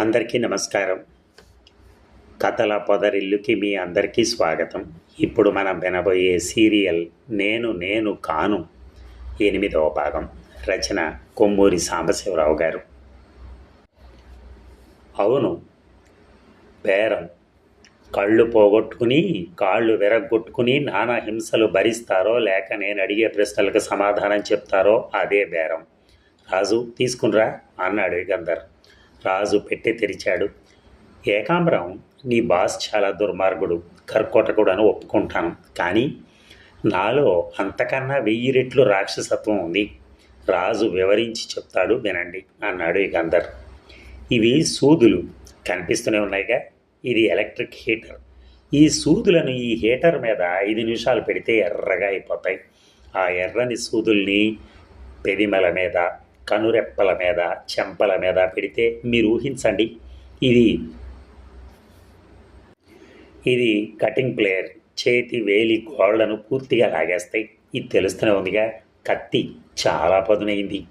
అందరికీ నమస్కారం. కథల పొదరిల్లుకి మీ అందరికీ స్వాగతం. ఇప్పుడు మనం వినబోయే సీరియల్ నేను నేను కాను ఎనిమిదవ భాగం. రచన కొమ్మూరి సాంబశివరావు గారు. అవును బేరం. కళ్ళు పోగొట్టుకుని కాళ్ళు విరగొట్టుకుని నానా హింసలు భరిస్తారో లేక నేను అడిగే ప్రశ్నలకు సమాధానం చెప్తారో అదే బేరం. రాజు తీసుకునిరా అన్నాడు గందర్ రాజు పెట్టి తెరిచాడు. ఏకాంబరం నీ బాస్ చాలా దుర్మార్గుడు కర్కోటకుడు కూడాను ఒప్పుకుంటాను. కానీ నాలో అంతకన్నా వెయ్యి రెట్లు రాక్షసత్వం ఉంది. రాజు వివరించి చెప్తాడు వినండి అన్నాడు యుగంధర్ ఇవి సూదులు కనిపిస్తూనే ఉన్నాయిగా. ఇది ఎలక్ట్రిక్ హీటర్. ఈ సూదులను ఈ హీటర్ మీద ఐదు నిమిషాలు పెడితే ఎర్రగా అయిపోతాయి. ఆ ఎర్రని సూదుల్ని పెదిమల మీద కనురెప్పల మీద చెంపల మీద పెడితే మీరు ఊహించండి. ఇది ఇది కటింగ్ ప్లేయర్ చేతి వేలి గోళ్ళను పూర్తిగా లాగేస్తాయి ఇది తెలుస్తూనే ఉందిగా. కత్తి చాలా పదునైంది.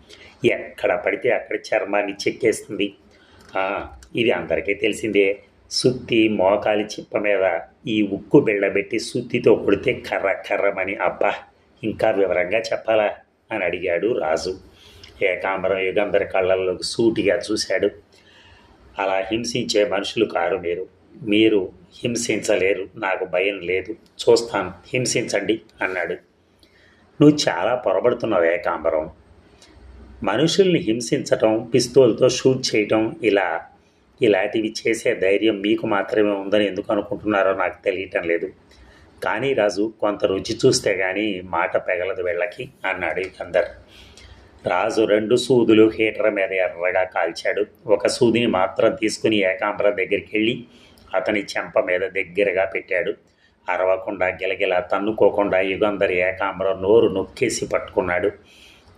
ఎక్కడ పడితే అక్కడ చర్మాన్ని చెక్కేస్తుంది. ఇది అందరికీ తెలిసిందే. సుత్తి మోకాలి చిప్ప మీద ఈ ఉక్కు బిళ్ళబెట్టి సుత్తితో కొడితే కర్ర కర్రమని అబ్బా ఇంకా వివరంగా చెప్పాలా? అని అడిగాడు రాజు. ఏకాంబరం యుగంధర కళ్ళల్లోకి సూటిగా చూశాడు. అలా హింసించే మనుషులు కారు మీరు. మీరు హింసించలేరు నాకు భయం లేదు. చూస్తాను హింసించండి అన్నాడు. నువ్వు చాలా పొరబడుతున్నావు ఏకాంబరం మనుషుల్ని హింసించటం పిస్తోల్తో షూట్ చేయటం ఇలా ఇలాంటివి చేసే ధైర్యం మీకు మాత్రమే ఉందని ఎందుకు అనుకుంటున్నారో నాకు తెలియటం లేదు. కానీ రాజు కొంత రుచి చూస్తే కానీ మాట పెగలదు వెళ్ళకి అన్నాడు అందరు రాజు రెండు సూదులు హీటర్ మీద ఎర్రగా కాల్చాడు. ఒక సూదిని మాత్రం తీసుకుని ఏకాంబరం దగ్గరికి వెళ్ళి అతని చెంప మీద దగ్గరగా పెట్టాడు. అరవకుండా గిలగిలా తన్నుకోకుండా యుగంధర్ ఏకాంబరం నోరు నొక్కేసి పట్టుకున్నాడు.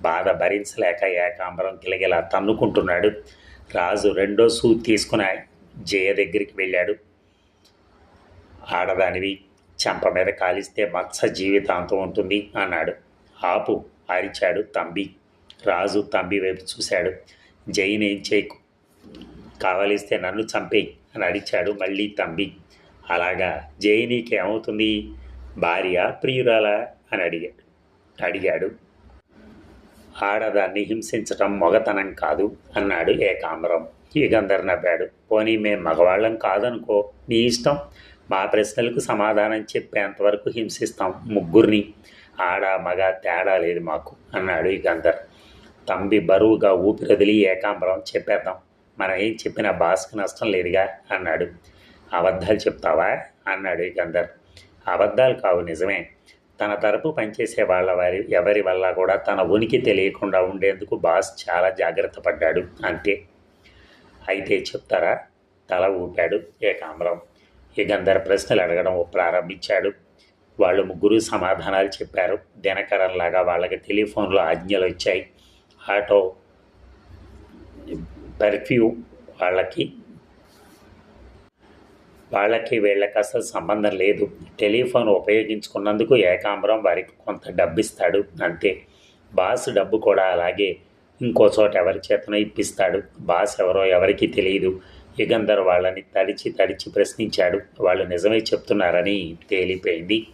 బాధ భరించలేక ఏకాంబరం గిలగిలా తన్నుకుంటున్నాడు. రాజు రెండో సూది తీసుకుని జయ దగ్గరికి వెళ్ళాడు. ఆడదానివి చెంప మీద కాలిస్తే మత్స జీవితాంతం ఉంటుంది అన్నాడు. ఆపు అరిచాడు తంబి. రాజు తంబి వైపు చూశాడు. జైన్ ఏం చేయకు. కావలిస్తే నన్ను చంపేయి అని అడిచాడు మళ్ళీ తంబి. అలాగా జైనీకి ఏమవుతుంది భార్య ప్రియురాలా అని అడిగాడు అడిగాడు. ఆడదాన్ని హింసించటం మొగతనం కాదు అన్నాడు ఏకాంబరం. యుగంధర్ నవ్వాడు. పోనీ మేం మగవాళ్ళం కాదనుకో. నీ ఇష్టం. మా ప్రశ్నలకు సమాధానం చెప్పేంతవరకు హింసిస్తాం ముగ్గురిని. ఆడ మగ తేడా లేదు మాకు అన్నాడు యుగంధర్. తంబి బరువుగా ఊపిరొదిలి ఏకాంబరం చెప్పేద్దాం. మనం ఏం చెప్పినా బాస్కు నష్టం లేదుగా అన్నాడు. అబద్ధాలు చెప్తావా? అన్నాడు గంధర్. అబద్ధాలు కావు నిజమే. తన తరపు పనిచేసే వాళ్ళ వారి ఎవరి వల్ల కూడా తన ఉనికి తెలియకుండా ఉండేందుకు బాస్ చాలా జాగ్రత్త పడ్డాడు. అంతే. అయితే చెప్తారా? తల ఊపాడు ఏకాంబరం. యుగంధర్ ప్రశ్నలు అడగడం ప్రారంభించాడు. వాళ్ళు ముగ్గురు సమాధానాలు చెప్పారు. దినకరంలాగా వాళ్ళకి టెలిఫోన్లో ఆజ్ఞలు వచ్చాయి ఆటో పర్ఫ్యూ వాళ్ళకి. వాళ్ళకి వీళ్ళకి అసలు సంబంధం లేదు. టెలిఫోన్ ఉపయోగించుకున్నందుకు ఏకాంబరం వారికి కొంత డబ్బు ఇస్తాడు అంతే. బాస్ డబ్బు కూడా అలాగే ఇంకో చోట ఎవరి చేతనో ఇప్పిస్తాడు. బాస్ ఎవరో ఎవరికీ తెలియదు. యుగంధర్ వాళ్ళని తడిచి తడిచి ప్రశ్నించాడు. వాళ్ళు నిజమే చెప్తున్నారని తేలిపోయింది.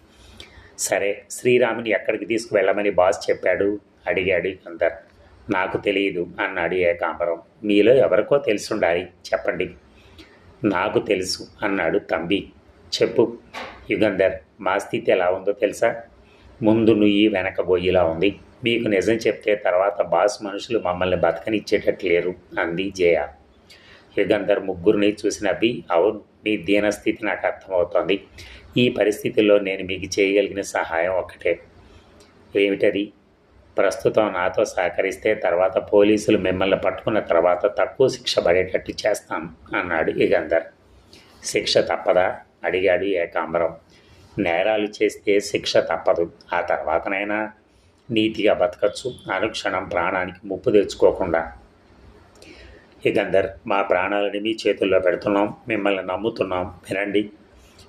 సరే శ్రీరాముని ఎక్కడికి తీసుకువెళ్ళమని బాస్ చెప్పాడు. అడిగాడు యుగంధర్. నాకు తెలియదు అన్నాడు ఏకాంబరం. మీలో ఎవరికో తెలుసుండాలి చెప్పండి. నాకు తెలుసు అన్నాడు తంబి. చెప్పు. యుగంధర్ మా స్థితి ఎలా ఉందో తెలుసా? ముందు నుయ్యి వెనక ఉంది. మీకు నిజం చెప్తే తర్వాత బాస్ మనుషులు మమ్మల్ని బతకనిచ్చేటట్టు లేరు అంది జయ. యుగంధర్ ముగ్గురిని చూసిన అభి అవును మీ దీనస్థితి నాకు అర్థమవుతోంది. ఈ పరిస్థితుల్లో నేను మీకు చేయగలిగిన సహాయం ఒక్కటే. ఏమిటది? ప్రస్తుతం నాతో సహకరిస్తే తర్వాత పోలీసులు మిమ్మల్ని పట్టుకున్న తర్వాత తక్కువ శిక్ష పడేటట్టు చేస్తాం అన్నాడు యుగంధర్ శిక్ష తప్పదా? అడిగాడు ఏకాంబరం. నేరాలు చేస్తే శిక్ష తప్పదు. ఆ తర్వాతనైనా నీతిగా బతకచ్చు. అనుక్షణం ప్రాణానికి ముప్పు తెచ్చుకోకుండా. యుగంధర్ మా ప్రాణాలని మీ చేతుల్లో పెడుతున్నాం. మిమ్మల్ని నమ్ముతున్నాం. వినండి.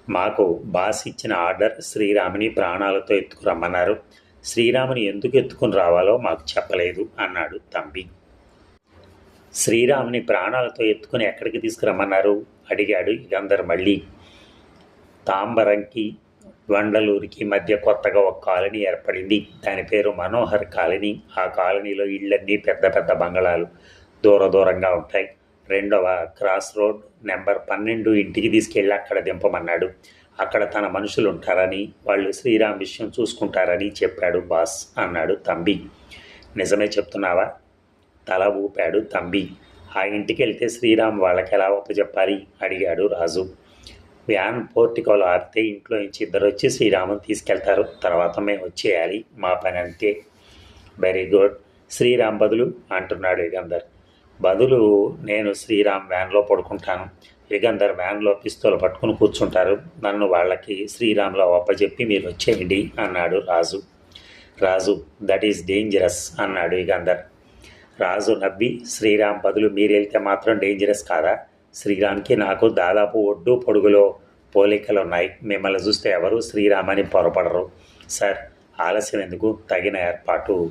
మాకు బాస్ ఇచ్చిన ఆర్డర్ శ్రీరాముని ప్రాణాలతో ఎత్తుకురమ్మన్నారు. శ్రీరాముని ఎందుకు ఎత్తుకుని రావాలో మాకు చెప్పలేదు అన్నాడు తంబి. శ్రీరాముని ప్రాణాలతో ఎత్తుకుని ఎక్కడికి తీసుకురమ్మన్నారు? అడిగాడు ఇదందరు మళ్ళీ తాంబరంకి వండలూరికి మధ్య కొత్తగా ఒక కాలనీ ఏర్పడింది. దాని పేరు మనోహర్ కాలనీ. ఆ కాలనీలో ఇళ్ళన్నీ పెద్ద పెద్ద బంగళాలు దూర దూరంగా ఉంటాయి. రెండవ క్రాస్ రోడ్ నెంబర్ పన్నెండు ఇంటికి తీసుకెళ్ళి అక్కడ దింపమన్నాడు. అక్కడ తన మనుషులు ఉంటారని వాళ్ళు శ్రీరామ్ విషయం చూసుకుంటారని చెప్పాడు బాస్ అన్నాడు తంబి. నిజమే చెప్తున్నావా? తల ఊపాడు తంబి. ఆ ఇంటికి వెళ్తే శ్రీరామ్ వాళ్ళకి ఎలా ఒప్పచెప్పాలి అడిగాడు రాజు. వ్యాన్ పోర్టికోలో ఆపితే ఇంట్లో నుంచి ఇద్దరు వచ్చి శ్రీరాముని తీసుకెళ్తారు. తర్వాత మేము వచ్చేయాలి మా పని అంతే వెరీ గుడ్. శ్రీరామ్ బదులు అంటున్నాడు యుగంధర్. బదులు నేను శ్రీరామ్ వ్యాన్లో పడుకుంటాను. యుగంధర్ వ్యాన్లో పిస్తోలు పట్టుకుని కూర్చుంటారు. నన్ను వాళ్ళకి శ్రీరామ్లో అప్పచెప్పి మీరు వచ్చేయండి అన్నాడు Raju. Raju that is dangerous అన్నాడు యుగంధర్ రాజు నవ్వి శ్రీరామ్ బదులు మీరు వెళ్తే మాత్రం డేంజరస్ కాదా? శ్రీరామ్కి నాకు దాదాపు ఒడ్డు పొడుగులో పోలికలు ఉన్నాయి మిమ్మల్ని చూస్తే ఎవరు శ్రీరామ్ అని పొరపడరు. సార్ ఆలస్యం ఎందుకు? తగిన ఏర్పాటు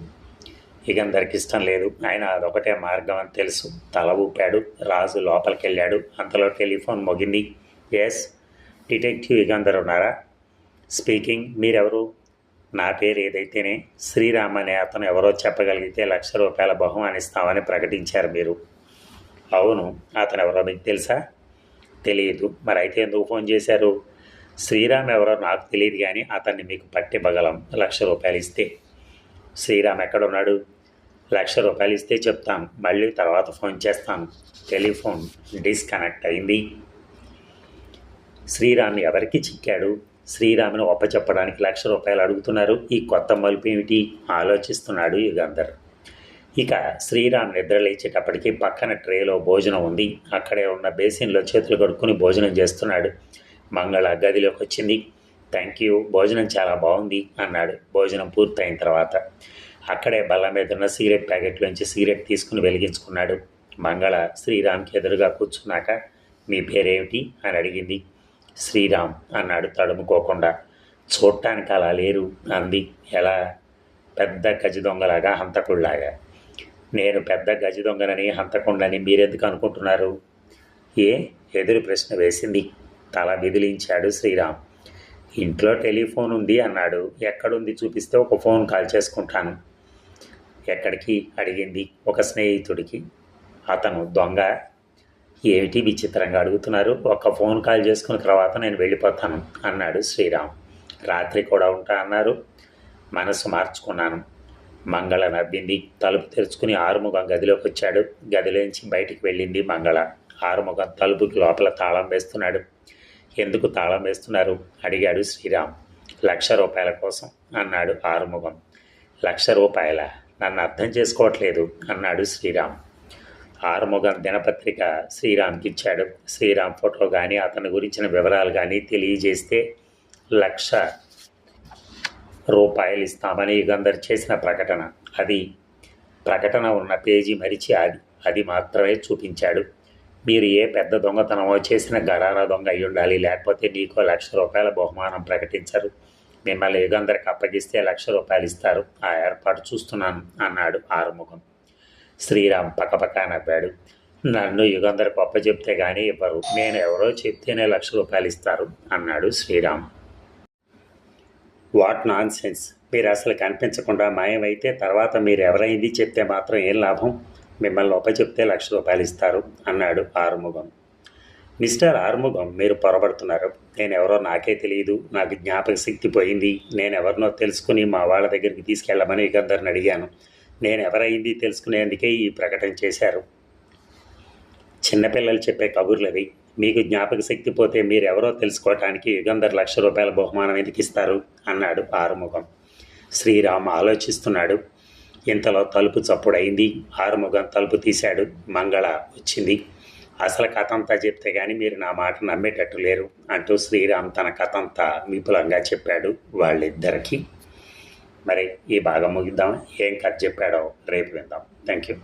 ఇకందరికి ఇష్టం లేదు. ఆయన అదొకటే మార్గం అని తెలుసు. తల ఊపాడు రాజు లోపలికి వెళ్ళాడు అంతలో టెలిఫోన్ మొగింది. ఎస్ డిటెక్టివ్ యుగంధర్ ఉన్నారా? స్పీకింగ్ మీరెవరు? నా పేరు ఏదైతేనే శ్రీరామ్ అనే అతను ఎవరో చెప్పగలిగితే లక్ష రూపాయల బహుమానిస్తామని ప్రకటించారు మీరు. అవును అతను ఎవరో మీకు తెలుసా? తెలియదు మరి అయితే ఎందుకు ఫోన్ చేశారు? శ్రీరామ్ ఎవరో నాకు తెలియదు కానీ అతన్ని మీకు పట్టివ్వగలం లక్ష రూపాయలు ఇస్తే. శ్రీరామ్ ఎక్కడున్నాడు? లక్ష రూపాయలు ఇస్తే చెప్తాను. మళ్ళీ తర్వాత ఫోన్ చేస్తాను. టెలిఫోన్ డిస్కనెక్ట్ అయింది. శ్రీరామ్ ఎవరికి చిక్కాడు? శ్రీరాముని ఒప్పచెప్పడానికి లక్ష రూపాయలు అడుగుతున్నారు. ఈ కొత్త మలుపు ఏమిటి? ఆలోచిస్తున్నాడు యుగంధర్. ఇక శ్రీరామ్ నిద్రలేచేటప్పటికి పక్కన ట్రేలో భోజనం ఉంది. అక్కడే ఉన్న బేసిన్లో చేతులు కడుక్కుని భోజనం చేస్తున్నాడు. మంగళ గదిలోకి వచ్చింది. థ్యాంక్ యూ భోజనం చాలా బాగుంది అన్నాడు. భోజనం పూర్తయిన తర్వాత అక్కడే బల్ల మీద ఉన్న సిగరెట్ ప్యాకెట్లోంచి సిగరెట్ తీసుకుని వెలిగించుకున్నాడు. మంగళ శ్రీరామ్కి ఎదురుగా కూర్చున్నాక మీ పేరేమిటి? అని అడిగింది. శ్రీరామ్ అన్నాడు తడుముకోకుండా. చూడటానికి అలా లేరు అంది. ఎలా? పెద్ద గజి దొంగలాగా హంతకుళ్ళాగా నేను పెద్ద గజ దొంగనని హంతకుండని మీరెందుకు అనుకుంటున్నారు? ఏ? ఎదురు ప్రశ్న వేసింది. తల విదిలించాడు శ్రీరామ్. ఇంట్లో టెలిఫోన్ ఉంది అన్నాడు. ఎక్కడుంది చూపిస్తే ఒక ఫోన్ కాల్ చేసుకుంటాను. ఎక్కడికి అడిగింది ఒక స్నేహితుడికి. అతను దొంగ. ఏమిటి విచిత్రంగా అడుగుతున్నారు? ఒక ఫోన్ కాల్ చేసుకున్న తర్వాత నేను వెళ్ళిపోతాను అన్నాడు శ్రీరామ్. రాత్రి కూడా ఉంటా అన్నారు. మనసు మార్చుకున్నాను. మంగళ నవ్వింది. తలుపు తెరుచుకుని ఆరుముఖం గదిలోకి వచ్చాడు. గదిలోంచి బయటికి వెళ్ళింది మంగళ. ఆరుముఖం తలుపుకి లోపల తాళం వేస్తున్నాడు. ఎందుకు తాళం వేస్తున్నారు? అడిగాడు శ్రీరామ్. లక్ష రూపాయల కోసం అన్నాడు ఆరుముఖం. లక్ష రూపాయల? నన్ను అర్థం చేసుకోవట్లేదు అన్నాడు శ్రీరామ్. ఆరుముగం దినపత్రిక శ్రీరామ్కి ఇచ్చాడు. శ్రీరామ్ ఫోటో కానీ అతని గురించిన వివరాలు కానీ తెలియజేస్తే లక్ష రూపాయలు ఇస్తామని యుగంధర్ చేసిన ప్రకటన. అది ప్రకటన ఉన్న పేజీ మరిచి అది అది మాత్రమే చూపించాడు. మీరు ఏ పెద్ద దొంగతనమో చేసిన గడారా దొంగ అయి ఉండాలి లేకపోతే నీకో లక్ష రూపాయల బహుమానం ప్రకటించరు. మిమ్మల్ని యుగంధర్కి అప్పగిస్తే లక్ష రూపాయలు ఇస్తారు. ఆ ఏర్పాటు చూస్తున్నాను అన్నాడు ఆరుముఖం. శ్రీరామ్ పక్కపక్క నవ్వాడు. నన్ను యుగంధర్కి అప్పచెప్తే కానీ ఇవ్వరు. నేను ఎవరో చెప్తేనే లక్ష రూపాయలు ఇస్తారు అన్నాడు శ్రీరామ్. వాట్ నాన్ సెన్స్ మీరు అసలు కనిపించకుండా మాయమైతే తర్వాత మీరు ఎవరైంది చెప్తే మాత్రం ఏం లాభం? మిమ్మల్ని ఒప్ప చెప్తే లక్ష రూపాయలు ఇస్తారు అన్నాడు ఆరుముఖం. మిస్టర్ ఆరుముఖం మీరు పొరబడుతున్నారు. నేను ఎవరో నాకే తెలియదు నాకు జ్ఞాపక శక్తి పోయింది. నేను ఎవరినో తెలుసుకుని మా వాళ్ళ దగ్గరికి తీసుకెళ్ళమని ఇకందరిని అడిగాను. నేను ఎవరైంది తెలుసుకునేందుకే ఈ ప్రకటన చేశారు. చిన్నపిల్లలు చెప్పే కబుర్లవి. మీకు జ్ఞాపక శక్తి పోతే మీరెవరో తెలుసుకోవటానికి యుగంధర్ లక్ష రూపాయల బహుమానం ఎందుకు ఇస్తారు? అన్నాడు ఆరుముఖం శ్రీరామ్ ఆలోచిస్తున్నాడు. ఇంతలో తలుపు చప్పుడైంది ఆరుముఖం తలుపు తీశాడు. మంగళ వచ్చింది. అసలు కథ అంతా చెప్తే కానీ మీరు నా మాట నమ్మేటట్టు లేరు అంటూ శ్రీరామ్ తన కథ అంతా విపులంగా చెప్పాడు వాళ్ళిద్దరికీ. మరి ఈ భాగం ముగిద్దాం ఏం కథ చెప్పాడో రేపు విందాం. Thank you